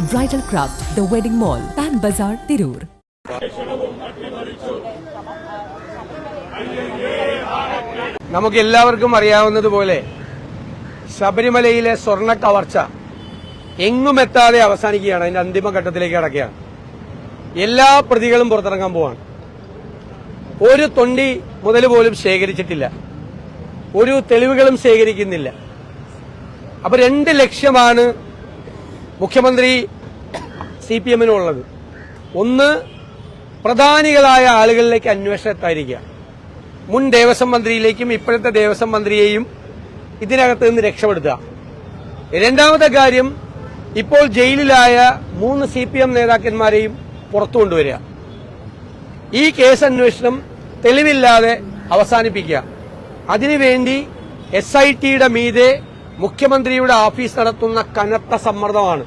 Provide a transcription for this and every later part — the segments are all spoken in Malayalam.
Bridal craft the wedding mall pan Bazar Tirur നമുക്ക് എല്ലാവർക്കും അറിയാവുന്നതുപോലെ ശബരിമലയിലെ സ്വർണ കവർച്ച എങ്ങും എത്താതെ അവസാനിക്കുകയാണ്. അതിന്റെ അന്തിമഘട്ടത്തിലേക്ക് കടക്കുകയാണ്. എല്ലാ പ്രതികളും പുറത്തിറങ്ങാൻ പോവാണ്. ഒരു തൊണ്ടി മുതൽ പോലും ശേഖരിച്ചിട്ടില്ല. ഒരു തെളിവുകളും ശേഖരിക്കുന്നില്ല. അപ്പൊ രണ്ട് ലക്ഷ്യമാണ് മുഖ്യമന്ത്രി സി പി എമ്മിനുള്ളത്. ഒന്ന് പ്രധാനികളായ ആളുകളിലേക്ക് അന്വേഷണം എത്താതിരിക്കുക. മുൻ ദേവസ്വം മന്ത്രിയിലേക്കും ഇപ്പോഴത്തെ ദേവസ്വം മന്ത്രിയെയും ഇതിനകത്ത് നിന്ന് രക്ഷപ്പെടുത്തുക. രണ്ടാമത്തെ കാര്യം ഇപ്പോൾ ജയിലിലായ മൂന്ന് സി പി എം നേതാക്കന്മാരെയും പുറത്തു കൊണ്ടുവരിക. ഈ കേസ് അന്വേഷണം തെളിവില്ലാതെ അവസാനിപ്പിക്കുക. അതിനുവേണ്ടി എസ് ഐ ടിയുടെ മീതെ മുഖ്യമന്ത്രിയുടെ ഓഫീസ് നടത്തുന്ന കനത്ത സമ്മർദ്ദമാണ്.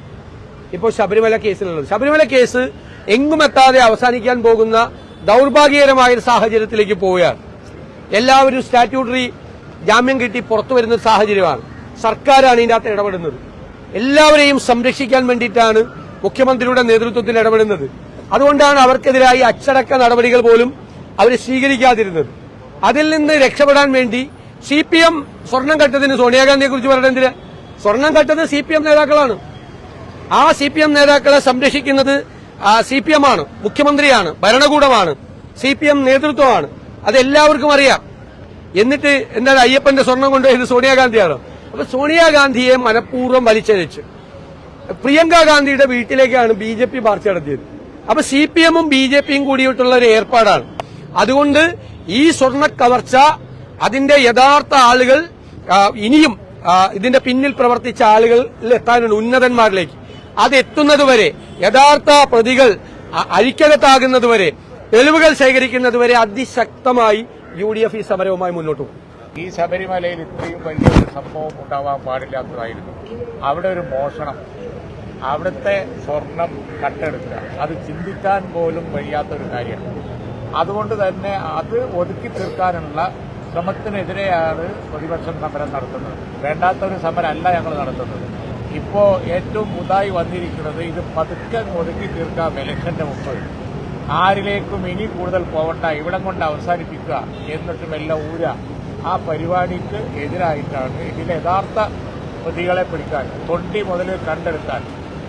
ഇപ്പോൾ ശബരിമല കേസിലുള്ളത്. ശബരിമല കേസ് എങ്ങും എത്താതെ അവസാനിക്കാൻ പോകുന്ന ദൗർഭാഗ്യകരമായ ഒരു സാഹചര്യത്തിലേക്ക് പോവുകയാണ്. എല്ലാവരും സ്റ്റാറ്റ്യൂട്ടറി ജാമ്യം കിട്ടി പുറത്തു വരുന്ന സാഹചര്യമാണ്. സർക്കാരാണ് ഇതിനകത്ത് ഇടപെടുന്നത്. എല്ലാവരെയും സംരക്ഷിക്കാൻ വേണ്ടിയിട്ടാണ് മുഖ്യമന്ത്രിയുടെ നേതൃത്വത്തിൽ ഇടപെടുന്നത്. അതുകൊണ്ടാണ് അവർക്കെതിരായി അച്ചടക്ക നടപടികൾ പോലും അവർ സ്വീകരിക്കാതിരുന്നത്. അതിൽ നിന്ന് രക്ഷപ്പെടാൻ വേണ്ടി സി പി എം സ്വർണം കട്ടതിന് സോണിയാഗാന്ധിയെ കുറിച്ച് പറയേണ്ടതിന് സ്വർണം കട്ടത് സി പി എം നേതാക്കളാണ്. ആ സി പി എം നേതാക്കളെ സംരക്ഷിക്കുന്നത് സി പി എം ആണ് മുഖ്യമന്ത്രിയാണ് ഭരണകൂടമാണ് സി പി എം നേതൃത്വമാണ്. അതെല്ലാവർക്കും അറിയാം. എന്നിട്ട് എന്താണ് അയ്യപ്പന്റെ സ്വർണം കൊണ്ടുപോയത് സോണിയാഗാന്ധിയാണ്. അപ്പൊ സോണിയാഗാന്ധിയെ മനഃപൂർവം വലിച്ചഴിച്ച്. പ്രിയങ്ക ഗാന്ധിയുടെ വീട്ടിലേക്കാണ് ബി ജെ പി മാർച്ച് നടത്തിയത്. അപ്പൊ സി പി എമ്മും ബി ജെ പിയും കൂടിയിട്ടുള്ള ഒരു ഏർപ്പാടാണ്. അതുകൊണ്ട് ഈ സ്വർണ കവർച്ച അതിന്റെ യഥാർത്ഥ ആളുകൾ ഇനിയും ഇതിന്റെ പിന്നിൽ പ്രവർത്തിച്ച ആളുകളിൽ എത്താനുണ്ട് ഉന്നതന്മാരിലേക്ക്. അതെത്തുന്നതുവരെ യഥാർത്ഥ പ്രതികൾ അഴിക്കകത്താകുന്നതുവരെ തെളിവുകൾ ശേഖരിക്കുന്നതുവരെ അതിശക്തമായി യു ഡി എഫ് ഈ സമരവുമായി മുന്നോട്ട് പോകും. ഈ ശബരിമലയിൽ ഇത്രയും വലിയൊരു സംഭവം ഉണ്ടാവാൻ പാടില്ലാത്തതായിരുന്നു അവിടെ ഒരു മോഷണം അവിടുത്തെ സ്വർണം കട്ടെടുക്കുക. അത് ചിന്തിക്കാൻ പോലും കഴിയാത്തൊരു കാര്യമാണ്. അതുകൊണ്ട് തന്നെ അത് ഒതുക്കി തീർക്കാനുള്ള ശ്രമത്തിനെതിരെയാണ് പ്രതിപക്ഷം സമരം നടത്തുന്നത്. വേണ്ടാത്തൊരു സമരമല്ല ഞങ്ങൾ നടത്തുന്നത്. ഇപ്പോൾ ഏറ്റവും പുതായി വന്നിരിക്കുന്നത് ഇത് പതുക്കെ ഒതുക്കി തീർക്കാം ഇലക്ഷന്റെ മുമ്പ്. ആരിലേക്കും ഇനി കൂടുതൽ പോവണ്ട ഇവിടം കൊണ്ട് അവസാനിപ്പിക്കുക എന്നിട്ടും എല്ലാം ഊര. ആ പരിപാടിക്ക് എതിരായിട്ടാണ് ഇതിലെ യഥാർത്ഥ പ്രതികളെ പിടിക്കാൻ തൊണ്ടി മുതൽ കണ്ടെടുക്കാൻ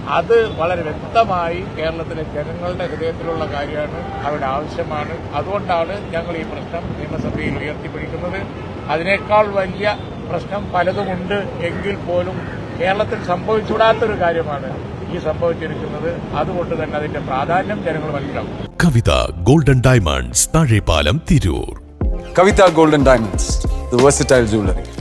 അത് വളരെ വ്യക്തമായി കേരളത്തിലെ ജനങ്ങളുടെ ഹൃദയത്തിലുള്ള കാര്യമാണ് അവരുടെ ആവശ്യമാണ്. അതുകൊണ്ടാണ് ഞങ്ങൾ ഈ പ്രശ്നം നിയമസഭയിൽ ഉയർത്തിപ്പിടിക്കുന്നത്. അതിനേക്കാൾ വലിയ പ്രശ്നം പലതുമുണ്ട് എങ്കിൽ പോലും കേരളത്തിൽ സംഭവിച്ചുകൂടാത്തൊരു കാര്യമാണ് ഈ സംഭവിച്ചിരിക്കുന്നത്. അതുകൊണ്ട് തന്നെ അതിന്റെ പ്രാധാന്യം ജനങ്ങൾ മനസ്സിലാക്കും Kavitha golden diamonds Thazhepalam Tirur. Kavitha golden diamonds versatile jewelry.